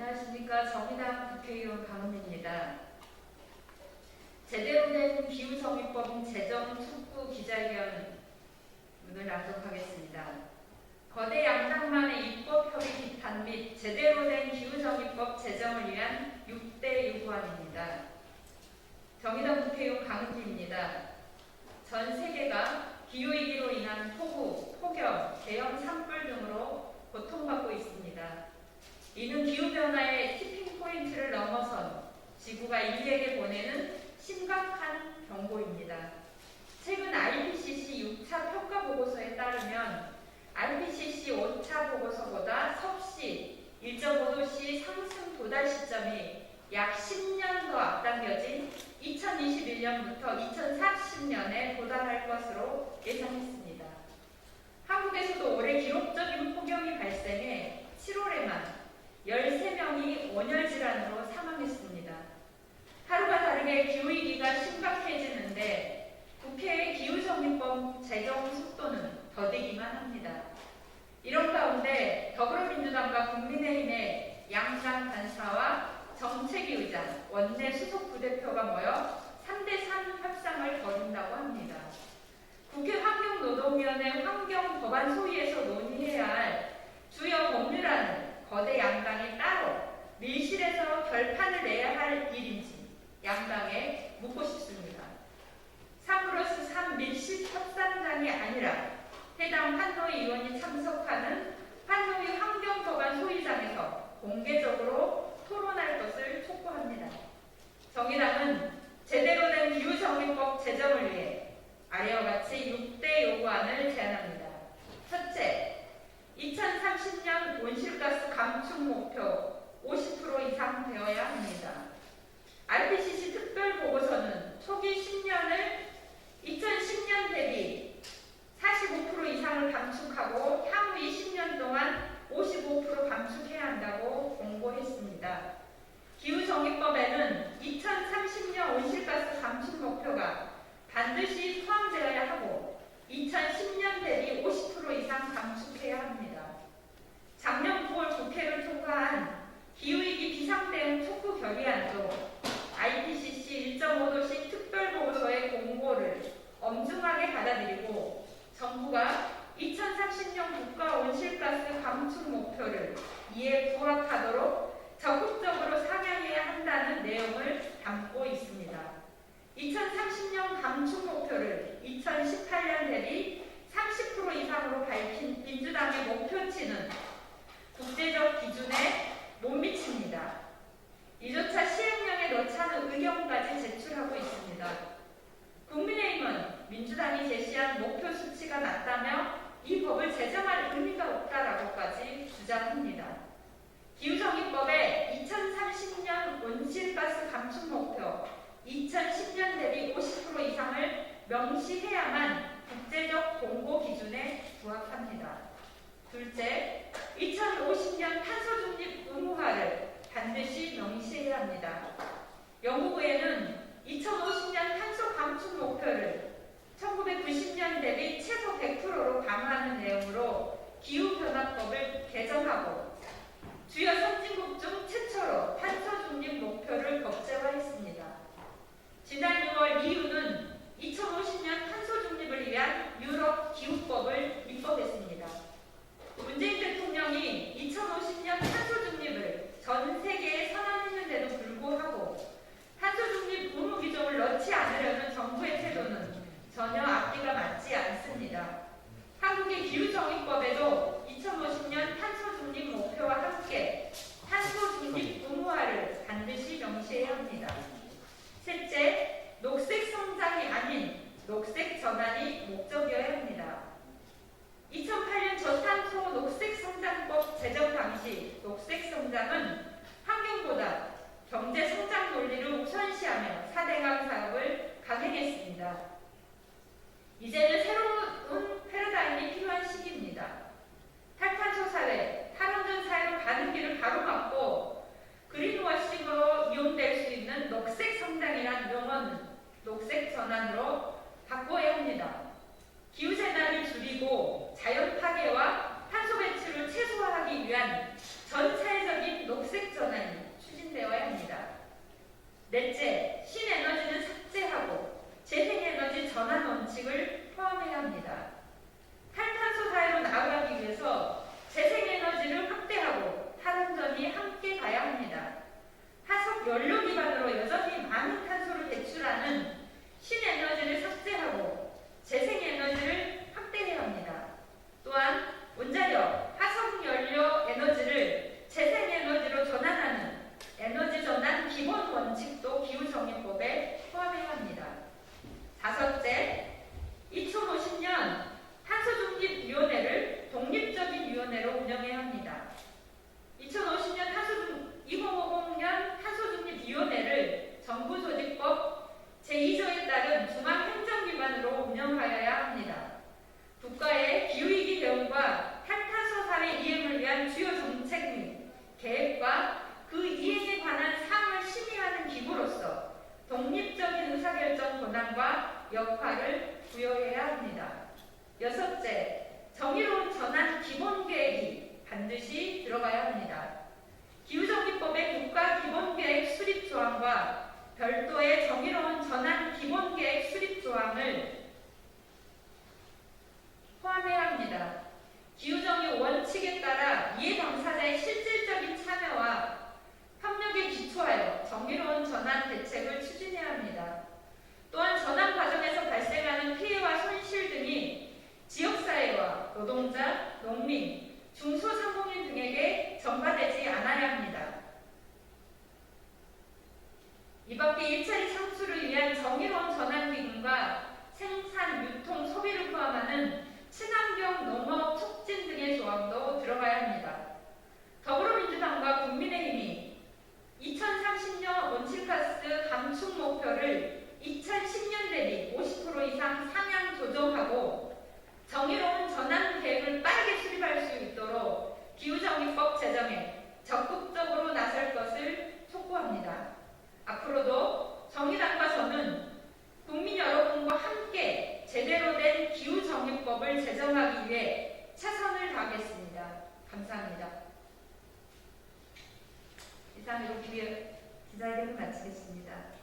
안녕하십니까 정의당 국회의원 강은미입니다. 제대로 된 기후정의법 제정 촉구 기자회견 문을 낭독하겠습니다. 거대 양당만의 입법 협의 비판 및 제대로 된 기후정의법 제정을 위한 6대 요구안입니다. 정의당 국회의원 강은미입니다. 전 세계가 기후위기로 인한 폭우, 폭염, 대형 산불 등으로 고통받고 있습니다. 기후변화의 티핑 포인트를 넘어선 지구가 인류에게 보내는 심각한 경고입니다. 최근 IPCC 6차 평가 보고서에 따르면 IPCC 5차 보고서보다 섭씨 1.5도씨 상승 도달 시점이 약 10년 더 앞당겨진 2021년부터 2040년에 도달할 것으로 예상했습니다. 한국에서도 올해 기록적인 폭염이 발생해 7월에만 13명이 온열 질환으로 사망했습니다. 하루가 다르게 기후위기가 심각해지는데 국회의 기후정의법 제정 속도는 더디기만 합니다. 이런 가운데 더불어민주당과 국민의힘의 양당 간사와 정책위 의장, 원내 수석 부대표가 모여 3대3 협상을 벌인다고 합니다. 국회 환경노동위원회 환경법안 소위에서 논의해야 할 주요 법률안을 거대 양당이 따로 밀실에서 결판을 내야 할 일인지 양당에 묻고 싶습니다. 3 플러스 3 밀실 협상장이 아니라 해당 환노위 의원이 참석하는 환노위 환경법안 소위장에서 공개적으로 토론할 것을 촉구합니다. 정의당은 제대로 된 기후정의법 제정을 위해 아래와 같이 6대 요구안을 제안합니다. 첫째, 2030년 온실가스 감축 목표 50% 이상 되어야 합니다. IPCC 특별 보고서는 초기 10년을 2010년 대비 45% 이상을 감축하고 향후 20년 동안 55% 감축해야 한다고 공고했습니다. 기후정의법에는 2030년 온실가스 감축 목표가 반드시 포함되어야 하고 2010년 대비 50% 이상 감축해야 합니다. 작년 9월 국회를 통과한 기후위기 비상대응 촉구 결의안도 IPCC 1.5도씩 특별보고서의 공고를 엄중하게 받아들이고 정부가 2030년 국가 온실가스 감축 목표를 이에 부합하도록 적극적으로 상향해야 한다는 내용을 담고 있습니다. 2030년 감축 목표를 2018년 대비 30% 이상으로 밝힌 민주당의 목표치는 국제적 기준에 못 미칩니다. 이조차 시행령에 넣자는 의견까지 제출하고 있습니다. 국민의힘은 민주당이 제시한 목표 수치가 낮다며 이 법을 제정할 의미가 없다라고까지 주장합니다. 기후정의법에 2030년 온실가스 감축 목표 2010년 대비 50% 이상을 명시해야만 국제적 공고 기준에 부합합니다. 둘째, 2050년 탄소 중립 의무화를 반드시 명시해야 합니다. 영국의회는 2050년 탄소 감축 목표를 1990년 대비 최소 100%로 강화하는 내용으로 기후변화법을 개정하고 권한과 역할을 부여해야 합니다. 여섯째, 정의로운 전환 농민, 중소상공인 등에게 전가되지 않아야 합니다. 이밖에 일자리 창출을 위한 정의로운 전환기금과 생산 하겠습니다. 감사합니다. 이상으로 기자회견을 마치겠습니다.